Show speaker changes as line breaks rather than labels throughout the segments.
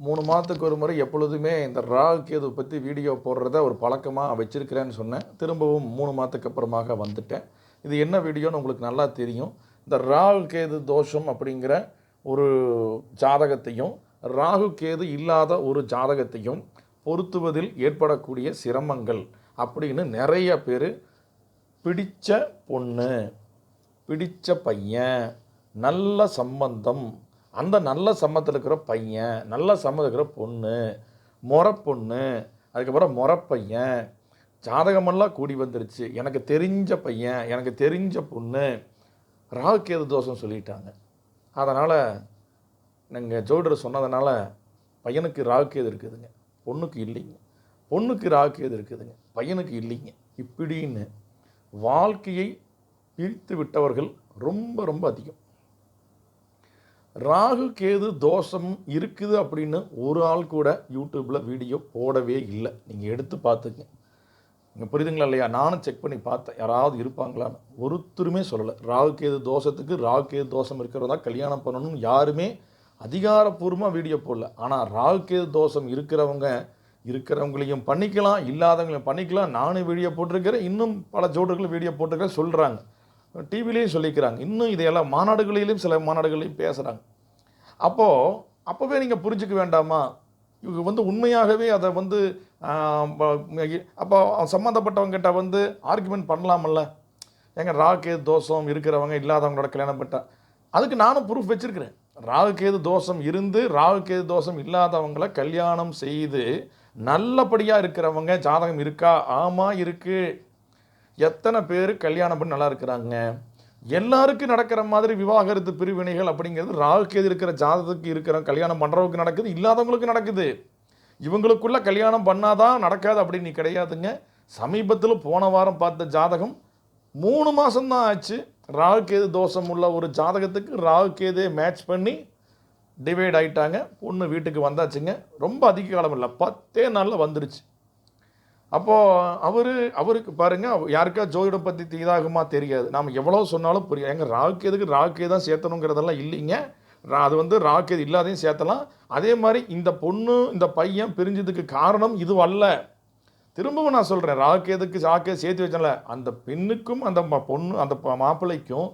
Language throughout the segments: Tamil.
மூணு மாதத்துக்கு ஒரு முறை எப்பொழுதுமே இந்த ராகு கேது பற்றி வீடியோ போடுறத ஒரு பழக்கமாக வச்சுருக்கிறேன்னு சொன்னேன். திரும்பவும் மூணு மாதத்துக்கு அப்புறமாக வந்துட்டேன். இது என்ன வீடியோன்னு உங்களுக்கு நல்லா தெரியும். இந்த ராகு கேது தோஷம் அப்படிங்கிற ஒரு ஜாதகத்தையும் ராகு கேது இல்லாத ஒரு ஜாதகத்தையும் பொருத்துவதில் ஏற்படக்கூடிய சிரமங்கள் அப்படின்னு நிறைய பேர் பிடித்த பொண்ணு பிடித்த பையன் நல்ல சம்பந்தம் அந்த நல்ல சம்மத்தில் இருக்கிற பையன் நல்ல சம்மத்தில் இருக்கிற பொண்ணு முறை பொண்ணு அதுக்கப்புறம் முறை பையன் ஜாதகமெல்லாம் கூடி வந்துருச்சு. எனக்கு தெரிஞ்ச பையன் எனக்கு தெரிஞ்ச பொண்ணு ராகுகேது தோஷம் சொல்லிட்டாங்க. அதனால் நீங்கள் ஜோடர் சொன்னதுனால பையனுக்கு ராகுகேது இருக்குதுங்க? பொண்ணுக்கு இல்லைங்க. பொண்ணுக்கு ராகுகேது இருக்குதுங்க? பையனுக்கு இல்லைங்க. இப்படின்னு வாழ்க்கையை பிரித்து விட்டவர்கள் ரொம்ப ரொம்ப அதிகம். ராகு கேது தோஷம் இருக்குது அப்படின்னு ஒரு ஆள் கூட யூடியூப்பில் வீடியோ போடவே இல்லை. நீங்கள் எடுத்து பார்த்துங்க. நீங்கள் புரியுதுங்களா இல்லையா? நானும் செக் பண்ணி பார்த்தேன். யாராவது இருப்பாங்களான்னு. ஒருத்தருமே சொல்லலை. ராகு கேது தோஷத்துக்கு ராகு கேது தோஷம் இருக்கிறதா கல்யாணம் பண்ணணும்னு யாருமே அதிகாரப்பூர்வமாக வீடியோ போடல. ஆனால் ராகு கேது தோஷம் இருக்கிறவங்க இருக்கிறவங்களையும் பண்ணிக்கலாம் இல்லாதவங்களையும் பண்ணிக்கலாம். நானும் வீடியோ போட்டிருக்கிறேன். இன்னும் பல ஜோடர்களும் வீடியோ போட்டிருக்கிறேன் சொல்கிறாங்க டிவிலையும் சொல்லிக்கிறாங்க. இன்னும் இதையெல்லாம் மாநாடுகளிலும் சில மாநாடுகளிலும் பேசுகிறாங்க அப்போது அப்போவே நீங்கள் புரிஞ்சுக்க வேண்டாமா? இவங்க வந்து உண்மையாகவே அதை வந்து அப்போ சம்மந்தப்பட்டவங்ககிட்ட வந்து ஆர்குமெண்ட் பண்ணலாமல்ல ஏங்க ராகேது தோஷம் இருக்கிறவங்க இல்லாதவங்களோட கல்யாணம் பண்ணிட்டா. அதுக்கு நானும் ப்ரூஃப் வச்சுருக்கிறேன். ராகுகேது தோஷம் இருந்து ராகுகேது தோஷம் இல்லாதவங்கள கல்யாணம் செய்து நல்லபடியாக இருக்கிறவங்க ஜாதகம் இருக்கா? ஆமாம் இருக்குது எத்தனை பேர் கல்யாணம் பண்ணி நல்லா இருக்கிறாங்க? எல்லாருக்கும் நடக்கிற மாதிரி விவாகரத்து பிரிவினைகள் அப்படிங்கிறது ராகுக்கேது இருக்கிற ஜாதகத்துக்கு இருக்கிற கல்யாணம் பண்ணுறவங்களுக்கு நடக்குது இல்லாதவங்களுக்கு நடக்குது. இவங்களுக்குள்ள கல்யாணம் பண்ணாதான் நடக்காது அப்படின்னு கிடையாதுங்க. சமீபத்தில் போன வாரம் பார்த்த ஜாதகம் மூணு மாதம்தான் ஆச்சு. ராகுக்கேது தோஷம் உள்ள ஒரு ஜாதகத்துக்கு ராகுக்கேதே மேட்ச் பண்ணி டிவைட் ஆகிட்டாங்க பொண்ணு வீட்டுக்கு வந்தாச்சுங்க. ரொம்ப அதிக காலம் இல்லை. பத்தே நாளில் வந்துருச்சு. அப்போது அவர் அவருக்கு பாருங்கள் யாருக்கா ஜோதிடம் பற்றி தீதாகமா தெரியாது. நாம் எவ்வளோ சொன்னாலும் புரியும் எங்க ராகுக்கேதுக்கு ராகுக்கே தான் சேர்த்தணுங்கிறதெல்லாம் இல்லைங்க. அது வந்து ராகுக்கேது இல்லாதையும் சேர்த்தலாம். அதே மாதிரி இந்த பொண்ணு இந்த பையன் பிரிஞ்சதுக்கு காரணம் இது அல்ல திரும்பவும் நான் சொல்கிறேன் ராகுக்கேதுக்கு ராக்கே சேர்த்து வச்சல அந்த பெண்ணுக்கும் அந்த ம- பொண்ணு அந்த ப- மாப்பிள்ளைக்கும்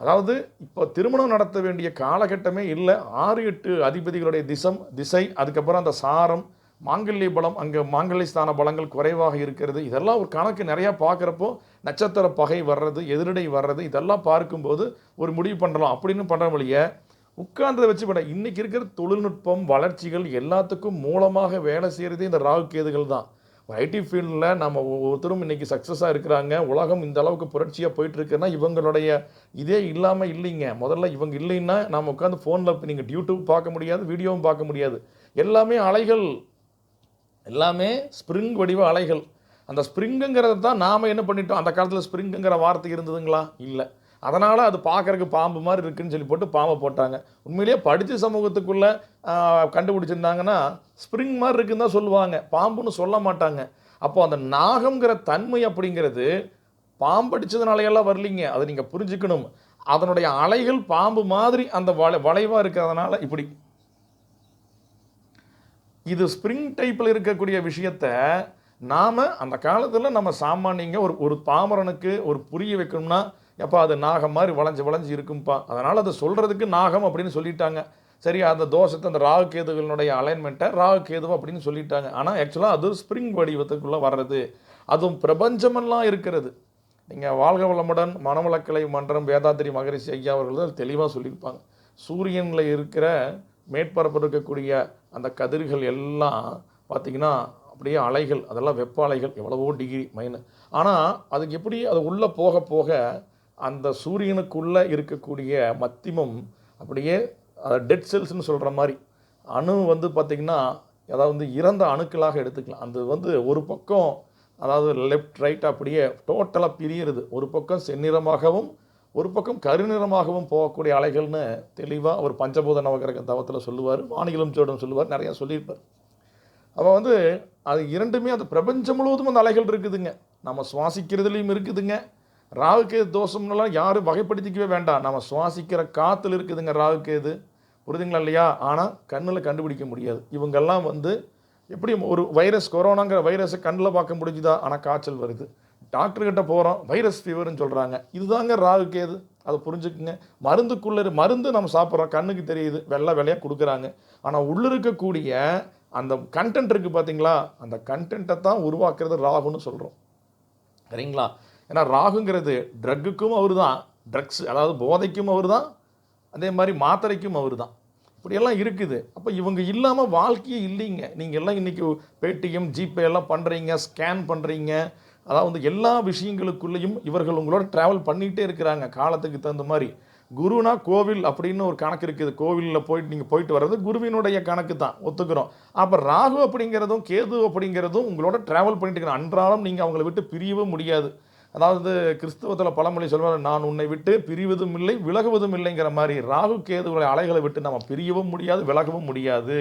அதாவது இப்போ திருமணம் நடத்த வேண்டிய காலகட்டமே இல்லை. ஆறு எட்டு அதிபதிகளுடைய திசம் திசை அதுக்கப்புறம் அந்த சாரம் மாங்கல்ய பலம் அங்கே மாங்கல்ய ஸ்தான பலங்கள் குறைவாக இருக்கிறது. இதெல்லாம் ஒரு கணக்கு நிறையா பார்க்குறப்போ நட்சத்திர பகை வர்றது எதிரடை வர்றது இதெல்லாம் பார்க்கும்போது ஒரு முடிவு பண்ணலாம் அப்படின்னு பண்ணுற வழிய உட்கார்ந்ததை வச்சு பண்ண இன்றைக்கி இருக்கிற தொழில்நுட்பம் வளர்ச்சிகள் எல்லாத்துக்கும் மூலமாக வேலை செய்கிறதே இந்த ராகு கேதுகள் தான். ஐடி ஃபீல்டில் நம்ம ஒவ்வொருத்தரும் இன்றைக்கி சக்ஸஸாக இருக்கிறாங்க. உலகம் இந்த அளவுக்கு புரட்சியாக போயிட்டுருக்குன்னா இவங்களுடைய இதே இல்லாமல் இல்லைங்க. முதல்ல இவங்க இல்லைன்னா நம்ம உட்காந்து ஃபோனில் நீங்கள் யூடியூப் பார்க்க முடியாது வீடியோவும் பார்க்க முடியாது. எல்லாமே அலைகள். எல்லாமே ஸ்ப்ரிங் வடிவ அலைகள். அந்த ஸ்ப்ரிங்குங்கிறது தான் நாம் என்ன பண்ணிட்டோம்? அந்த காலத்தில் ஸ்ப்ரிங்குங்கிற வார்த்தை இருந்ததுங்களா? இல்லை. அதனால் அது பார்க்குறக்கு பாம்பு மாதிரி இருக்குன்னு சொல்லி போட்டு பாம்பை போட்டாங்க. உண்மையிலேயே படித்த சமூகத்துக்குள்ளே கண்டுபிடிச்சிருந்தாங்கன்னா ஸ்ப்ரிங் மாதிரி இருக்குன்னு தான் சொல்லுவாங்க. பாம்புன்னு சொல்ல மாட்டாங்க. அப்போ அந்த நாகங்கிற தன்மை அப்படிங்கிறது பாம்படிச்சதுனாலையெல்லாம் வரலிங்க. அதை நீங்கள் புரிஞ்சுக்கணும். அதனுடைய அலைகள் பாம்பு மாதிரி அந்த வளை வளைவாக இருக்கிறதுனால இப்படி இது ஸ்ப்ரிங் டைப்பில் இருக்கக்கூடிய விஷயத்த நாம் அந்த காலத்தில் நம்ம சாமானியங்க ஒரு ஒரு பாமரனுக்கு ஒரு புரிய வைக்கணும்னா எப்போ அது நாகம் மாதிரி வளைஞ்சு வளைஞ்சு இருக்கும்ப்பா அதனால் அதை சொல்கிறதுக்கு நாகம் அப்படின்னு சொல்லிட்டாங்க. சரி அந்த தோஷத்தை அந்த ராகு கேதுகளினுடைய அலைன்மெண்ட்டை ராகு கேதுவா அப்படின்னு சொல்லிட்டாங்க. ஆனால் ஆக்சுவலாக அது ஸ்ப்ரிங் வடிவத்துக்குள்ளே வர்றது. அதுவும் பிரபஞ்சமெல்லாம் இருக்கிறது. நீங்கள் வாழ்க வளமுடன் மனவளக்கலை மன்றம் வேதாத்திரி மகரிஷி ஐயா அவர்கள் தெளிவாக சொல்லியிருப்பாங்க. சூரியனில் இருக்கிற மேற்பரப்பு இருக்கக்கூடிய அந்த கதிர்கள் எல்லாம் பார்த்திங்கன்னா அப்படியே அலைகள் அதெல்லாம் வெப்ப அலைகள் எவ்வளவோ டிகிரி மைனஸ் ஆனால் அதுக்கு எப்படி அது உள்ளே போக போக அந்த சூரியனுக்குள்ளே இருக்கக்கூடிய மத்திமம் அப்படியே டெட் செல்ஸ்னு சொல்கிற மாதிரி அணு வந்து பார்த்திங்கன்னா அதாவது வந்து இறந்த அணுக்களாக எடுத்துக்கலாம். அது வந்து ஒரு பக்கம் அதாவது லெஃப்ட் ரைட் அப்படியே டோட்டலாக பிரியிறது. ஒரு பக்கம் செந்நிறமாகவும் ஒரு பக்கம் கருநிறமாகவும் போகக்கூடிய அலைகள்னு தெளிவாக ஒரு பஞ்சபூத நவகிரக தவத்தில் சொல்லுவார் வானிலம் சோடம் சொல்லுவார் நிறையா சொல்லியிருப்பார். அப்போ வந்து அது இரண்டுமே அந்த பிரபஞ்சம் முழுவதும் அந்த அலைகள் இருக்குதுங்க. நம்ம சுவாசிக்கிறதுலையும் இருக்குதுங்க. ராகுகேது தோஷம்லாம் யாரும் வகைப்படுத்திக்கவே வேண்டாம். நம்ம சுவாசிக்கிற காற்றுல இருக்குதுங்க ராகுகேது புரிதுங்களா இல்லையா? ஆனால் கண்ணில் கண்டுபிடிக்க முடியாது. இவங்கெல்லாம் வந்து எப்படி ஒரு வைரஸ் கொரோனாங்கிற வைரஸை கண்ணில் பார்க்க முடிஞ்சுதா? ஆனால் காய்ச்சல் வருது. டாக்டர்கிட்ட போகிறோம் வைரஸ் ஃபீவர்னு சொல்கிறாங்க இதுதாங்க ராகு கேது. அதை புரிஞ்சுக்குங்க. மருந்துக்குள்ள மருந்து நம்ம சாப்பிட்றோம் கண்ணுக்கு தெரியுது வெள்ளை வெள்ளையாக கொடுக்குறாங்க. ஆனால் உள்ளே இருக்கக்கூடிய அந்த கண்டென்ட் இருக்குது பார்த்தீங்களா அந்த கண்டென்ட்டை தான் உருவாக்குறது ராகுன்னு சொல்கிறோம் சரிங்களா? ஏன்னா ராகுங்கிறது ட்ரக்குக்கும் அவர் தான் ட்ரக்ஸ் அதாவது போதைக்கும் அவர் தான் அதே மாதிரி மாத்திரைக்கும் அவர் தான் இப்படியெல்லாம் இருக்குது. அப்போ இவங்க இல்லாமல் வாழ்க்கையே இல்லைங்க. நீங்கள் எல்லாம் இன்றைக்கி பேடிஎம் ஜிபே எல்லாம் பண்ணுறீங்க ஸ்கேன் பண்ணுறீங்க அதாவது வந்து எல்லா விஷயங்களுக்குள்ளேயும் இவர்கள் உங்களோட ட்ராவல் பண்ணிகிட்டே இருக்கிறாங்க. காலத்துக்கு தகுந்த மாதிரி. குருனா கோவில் அப்படின்னு ஒரு கணக்கு இருக்குது. கோவிலில் போயிட்டு நீங்கள் போயிட்டு வர்றது குருவினுடைய கணக்கு தான். ஒத்துக்கிறோம். அப்போ ராகு அப்படிங்கிறதும் கேது அப்படிங்கிறதும் உங்களோட ட்ராவல் பண்ணிட்டு இருக்கிற அன்றாடம் நீங்கள் அவங்கள விட்டு பிரியவும் முடியாது. அதாவது கிறிஸ்தவத்தில் பழமொழி சொல்வார் நான் உன்னை விட்டு பிரிவதும் இல்லை விலகுவதும் இல்லைங்கிற மாதிரி. ராகு கேதுகளை அலைகளை விட்டு நம்ம பிரியவும் முடியாது விலகவும் முடியாது.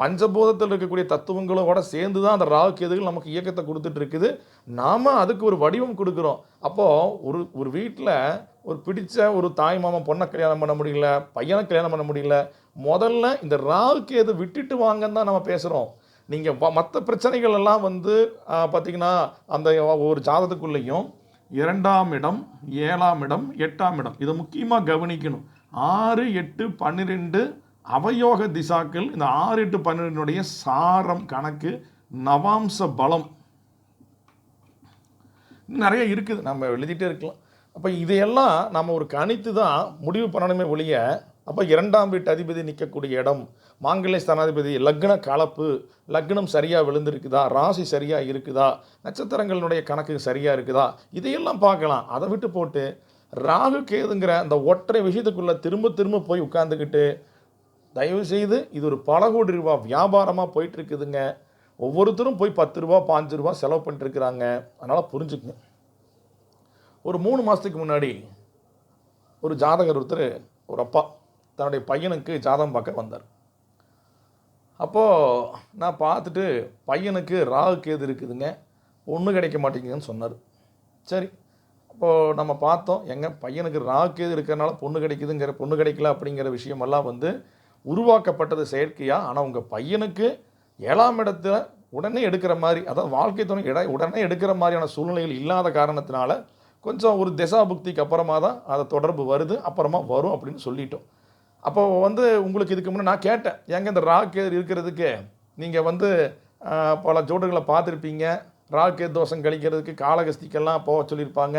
பஞ்சபூதத்தில் இருக்கக்கூடிய தத்துவங்களோட சேர்ந்து தான் அந்த ராகு கேதுகள் நமக்கு இயக்கத்தை கொடுத்துட்டு இருக்குது. நாம் அதுக்கு ஒரு வடிவம் கொடுக்குறோம். அப்போது ஒரு ஒரு வீட்டில் ஒரு பிடிச்ச ஒரு தாய் மாமன் பொண்ணை கல்யாணம் பண்ண முடியல பையனை கல்யாணம் பண்ண முடியல முதல்ல இந்த ராகு கேது விட்டுட்டு வாங்கன்னு தான் நம்ம பேசுகிறோம் நீங்கள் மற்ற பிரச்சனைகள் எல்லாம் வந்து பார்த்திங்கன்னா அந்த ஒரு ஜாதகத்துக்குள்ளேயும் இரண்டாம் இடம் ஏழாம் இடம் எட்டாம் இடம் இதை முக்கியமாக கவனிக்கணும். ஆறு எட்டு பன்னிரெண்டு அவயோக திசாக்கள் இந்த ஆறு எட்டு பன்னிரெண்டுடைய சாரம் கணக்கு நவாம்ச பலம். நிறைய இருக்குது. நம்ம எழுதிட்டே இருக்கலாம். அப்போ இதையெல்லாம் நம்ம ஒரு கணித்து தான் முடிவு பண்ணணுமே ஒழிய அப்போ இரண்டாம் வீட்டு அதிபதி நிற்கக்கூடிய இடம் மாங்கல்ய ஸ்தானாதிபதி லக்ன கலப்பு லக்னம் சரியாக விழுந்திருக்குதா ராசி சரியாக இருக்குதா நட்சத்திரங்களுடைய கணக்கு சரியாக இருக்குதா இதையெல்லாம் பார்க்கலாம். அதை விட்டு போட்டு ராகு கேதுங்கிற அந்த ஒற்றை விஷயத்துக்குள்ளே திரும்ப திரும்ப போய் உட்காந்துக்கிட்டு தயவுசெய்து இது ஒரு பல கோடி ரூபா வியாபாரமாக போயிட்டுருக்குதுங்க. ஒவ்வொருத்தரும் போய் பத்து ரூபா பாஞ்சு ரூபா செலவு பண்ணிட்டுருக்குறாங்க. அதனால் புரிஞ்சுக்குங்க. ஒரு மூணு மாதத்துக்கு முன்னாடி ஒரு ஜாதகர் ஒருத்தர் ஒரு அப்பா தன்னுடைய பையனுக்கு ஜாதகம் பார்க்க வந்தார். அப்போது நான் பார்த்துட்டு பையனுக்கு ராகு கேது இருக்குதுங்க. ஒன்றும் கிடைக்க மாட்டேங்குதுன்னு சொன்னார். சரி அப்போது நம்ம பார்த்தோம் எங்கள் பையனுக்கு ராகு கேது இருக்கிறனால பொண்ணு கிடைக்குதுங்கிற பொண்ணு கிடைக்கல அப்படிங்கிற விஷயமெல்லாம் வந்து உருவாக்கப்பட்டது செயற்கையாக ஆனால் உங்கள் பையனுக்கு ஏழாம் இடத்துல உடனே எடுக்கிற மாதிரி அதாவது வாழ்க்கை துணை இட உடனே எடுக்கிற மாதிரியான சூழ்நிலைகள் இல்லாத காரணத்தினால கொஞ்சம் ஒரு திசா புக்திக்கு அப்புறமா தான் அதை தொடர்பு வருது அப்புறமா வரும் அப்படின்னு சொல்லிட்டோம். அப்போ வந்து உங்களுக்கு இதுக்கு முன்னே நான் கேட்டேன் ஏங்க இந்த ராக்கேது இருக்கிறதுக்கு நீங்கள் வந்து பல ஜோடுகளை பார்த்துருப்பீங்க ராக்கே தோஷம் கழிக்கிறதுக்கு காளகஸ்திக்கெல்லாம் போக சொல்லியிருப்பாங்க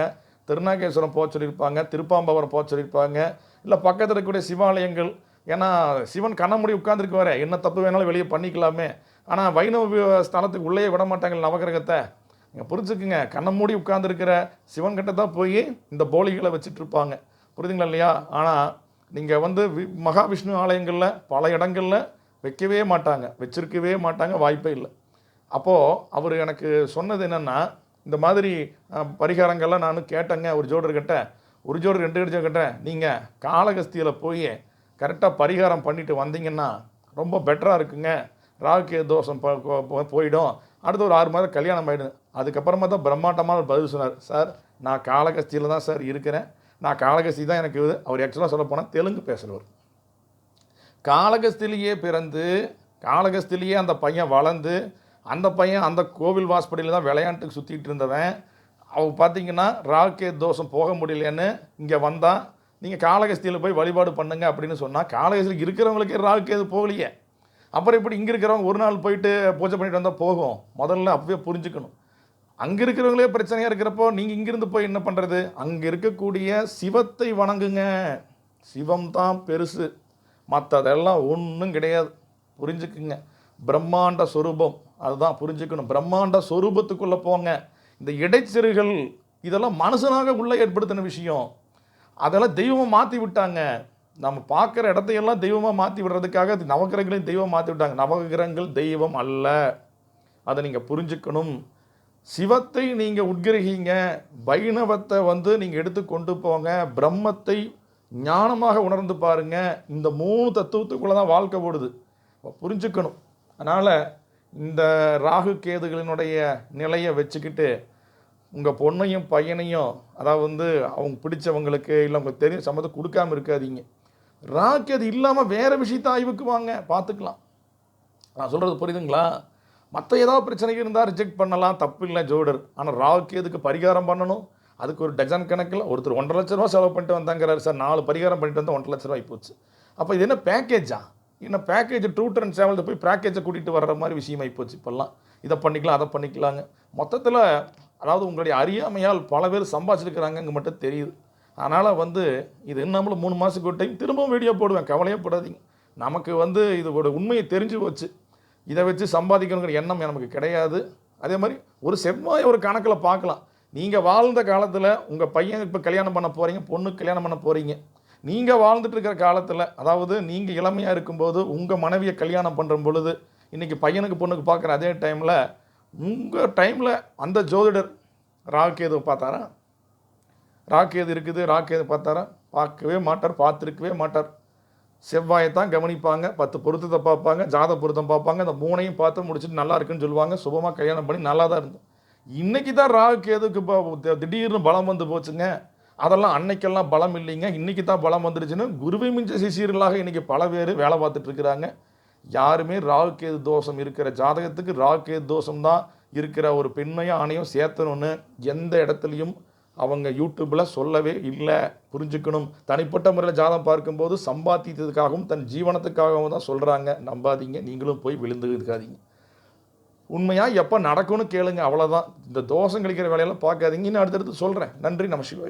திருநாகேஸ்வரம் போக சொல்லியிருப்பாங்க திருப்பாம்பவரம் போக சொல்லியிருப்பாங்க இல்லை பக்கத்தில் இருக்கக்கூடிய சிவாலயங்கள் ஏன்னா சிவன் கண்ண முடி உட்காந்துருக்குவாரே என்ன தப்பு வேணாலும் வெளியே பண்ணிக்கலாமே. ஆனால் வைணவ ஸ்தலத்துக்கு உள்ளே விட மாட்டாங்க நவகிரகத்தை? நீங்கள் புரிஞ்சுக்குங்க. கண்ணை மூடி உட்காந்துருக்கிற சிவன்கிட்ட தான் போய் இந்த போலிகளை வச்சுட்டு இருப்பாங்க. புரியுதுங்களா இல்லையா? ஆனால் நீங்கள் வந்து வி மகாவிஷ்ணு ஆலயங்களில் பல இடங்களில் வைக்கவே மாட்டாங்க. வச்சிருக்கவே மாட்டாங்க. வாய்ப்பே இல்லை. அப்போது அவர் எனக்கு சொன்னது என்னென்னா இந்த மாதிரி பரிகாரங்கள்லாம் நான் கேட்டேங்க. ஒரு ஜோடர்கிட்ட. ஒரு ஜோடர் ரெண்டு ஜோடர் நீங்கள் காலகஸ்தியில் போய் கரெக்டாக பரிகாரம் பண்ணிட்டு வந்தீங்கன்னா ரொம்ப பெட்டராக இருக்குங்க. ராகு தோஷம் போயிடும். அடுத்து ஒரு ஆறு மாதம் கல்யாணம் ஆகிடும் அதுக்கப்புறமா தான் பிரம்மாண்டமான பதில் சொன்னார். சார் நான் காலகஸ்தியில் தான் சார் இருக்கிறேன். நான் காலகஸ்தி தான் எனக்கு அவர் ஆக்சுவலாக சொல்ல போனால் தெலுங்கு பேசுகிறவர் காலகஸ்திலேயே பிறந்து காலகஸ்திலேயே அந்த பையன் வளர்ந்து அந்த பையன் அந்த கோவில் வாஸ்படியில் தான் விளையாட்டுக்கு சுற்றிட்டு இருந்தவன். அவன் பார்த்தீங்கன்னா ராகு தோஷம் போக முடியலன்னு இங்கே வந்தால் நீங்கள் காலகஸ்தியில் போய் வழிபாடு பண்ணுங்க அப்படின்னு சொன்னால் காலகஸ்தியில் இருக்கிறவங்களுக்கு ராகு எது போகலையே. அப்புறம் இப்படி இங்கே இருக்கிறவங்க ஒரு நாள் போயிட்டு பூஜை பண்ணிட்டு வந்தால் போகும்? முதல்ல அப்பவே புரிஞ்சுக்கணும். அங்கே இருக்கிறவங்களே பிரச்சனையாக இருக்கிறப்போ நீங்கள் இங்கிருந்து போய் என்ன பண்ணுறது அங்கே இருக்கக்கூடிய சிவத்தை வணங்குங்க. சிவம் தான் பெருசு. மற்றதெல்லாம் ஒன்றும் கிடையாது. புரிஞ்சுக்குங்க. பிரம்மாண்ட சொரூபம். அதுதான் புரிஞ்சுக்கணும். பிரம்மாண்ட சொரூபத்துக்குள்ளே போங்க. இந்த இடைச்சிறுகள் இதெல்லாம் மனுஷனாக உள்ளே ஏற்படுத்தின விஷயம். அதெல்லாம் தெய்வமாக மாற்றி விட்டாங்க. நம்ம பார்க்குற இடத்தையெல்லாம் தெய்வமாக மாற்றி விடுறதுக்காக நவகிரகங்களையும் தெய்வம் மாற்றி விட்டாங்க. நவகிரகங்கள் தெய்வம் அல்ல. அதை நீங்கள் புரிஞ்சுக்கணும். சிவத்தை நீங்கள் உட்கிரகிங்க. வைணவத்தை வந்து நீங்கள் எடுத்து கொண்டு போங்க. பிரம்மத்தை ஞானமாக உணர்ந்து பாருங்கள் இந்த மூணு தத்துவத்துக்குள்ளே தான் வாழ்க்கை போடுது புரிஞ்சுக்கணும். அதனால் இந்த ராகு கேதுகளினுடைய நிலையை வச்சுக்கிட்டு உங்கள் பொண்ணையும் பையனையும் அதாவது வந்து அவங்க பிடிச்சவங்களுக்கு இல்லை உங்களுக்கு தெரியும் சம்மந்தம் கொடுக்காமல் இருக்காதீங்க. ராக்கி அது இல்லாமல் வேறு விஷயத்த ஆய்வுக்கு வாங்க பார்த்துக்கலாம் நான் சொல்கிறது புரியுதுங்களா? மற்ற ஏதாவது பிரச்சனைகள் இருந்தால் ரிஜெக்ட் பண்ணலாம் தப்பு இல்லை ஜோடர். ஆனால் ராகுக்கு எதுக்கு பரிகாரம் பண்ணணும்? அதுக்கு ஒரு டஜன் கணக்கில் ஒருத்தர் ஒன்றரை லட்ச ரூபா செலவு பண்ணிட்டு வந்தாங்கிறாரு சார். நாலு பரிகாரம் பண்ணிட்டு வந்தால் ஒன்றரை லட்ச ரூபாய் போச்சு. அப்போ இது என்ன பேக்கேஜா என்ன பேக்கேஜ் டூட்டர் அண்ட் சேவல் போய் பேக்கேஜை கூட்டிகிட்டு வர்ற மாதிரி விஷயம் ஆகிப்போச்சு இப்போல்லாம். இதை பண்ணிக்கலாம் அதை பண்ணிக்கலாங்க. மொத்தத்தில் அதாவது உங்களுடைய அறியாமையால் பல பேர் சம்பாதிச்சிருக்கிறாங்க மட்டும் தெரியுது. அதனால் வந்து இது நம்மளும் மூணு மாதத்துக்கு ஒரு டைம் திரும்பவும் வீடியோ போடுவேன். கவலையே படாதீங்க நமக்கு வந்து இதோட உண்மையை தெரிஞ்சு போச்சு. இதை வச்சு சம்பாதிக்கணுங்கிற எண்ணம் நமக்கு கிடையாது. அதே மாதிரி ஒரு செவ்வாய் ஒரு கணக்கில் பார்க்கலாம். நீங்கள் வாழ்ந்த காலத்தில் உங்கள் பையன் இப்போ கல்யாணம் பண்ண போகிறீங்க பொண்ணுக்கு கல்யாணம் பண்ண போகிறீங்க நீங்கள் வாழ்ந்துட்டு இருக்கிற காலத்தில் அதாவது நீங்கள் இளமையாக இருக்கும்போது உங்கள் மனைவியை கல்யாணம் பண்ணுற பொழுது இன்றைக்கி பையனுக்கு பொண்ணுக்கு பார்க்குற அதே டைமில் உங்கள் டைமில் அந்த ஜோதிடர் ராகேது பார்த்தாரா? ராக்கேது இருக்குது ராக்கேது பார்த்தாரா? பார்க்கவே மாட்டார் பார்த்துருக்கவே மாட்டார். செவ்வாயை தான் கவனிப்பாங்க பத்து பொருத்தத்தை பார்ப்பாங்க ஜாத பொருத்தம் பார்ப்பாங்க அந்த மூணையும் பார்த்து முடிச்சுட்டு நல்லா இருக்குன்னு சொல்லுவாங்க சுபமாக கல்யாணம் பண்ணி நல்லா தான் இருந்தோம் இன்றைக்கி தான் ராகு கேதுக்கு இப்போ திடீர்னு பலம் வந்து போச்சுங்க. அதெல்லாம் அன்னைக்கெல்லாம் பலம் இல்லைங்க. இன்னைக்கு தான் பலம் வந்துருச்சுன்னு குருவை மிஞ்ச சிசியர்களாக இன்றைக்கி பல பேர் வேலை பார்த்துட்ருக்குறாங்க யாருமே ராகு கேது தோஷம் இருக்கிற ஜாதகத்துக்கு ராகு கேது தோஷம் தான் இருக்கிற ஒரு பெண்ணையும் ஆணையும் சேர்த்தணும்னு எந்த இடத்துலையும் அவங்க யூடியூப்பில் சொல்லவே இல்லை. புரிஞ்சுக்கணும். தனிப்பட்ட முறையில் ஜாதகம் பார்க்கும்போது சம்பாதித்ததுக்காகவும் தன் ஜீவனத்துக்காகவும் தான் சொல்கிறாங்க நம்பாதீங்க. நீங்களும் போய் விழுந்து இருக்காதீங்க உண்மையாக எப்போ நடக்கும்னு கேளுங்க. அவ்வளோதான் இந்த தோஷம் கழிக்கிற வேலையெல்லாம் பார்க்காதீங்க. இன்னும் அடுத்தடுத்து சொல்கிறேன் நன்றி. நம சிவாயம்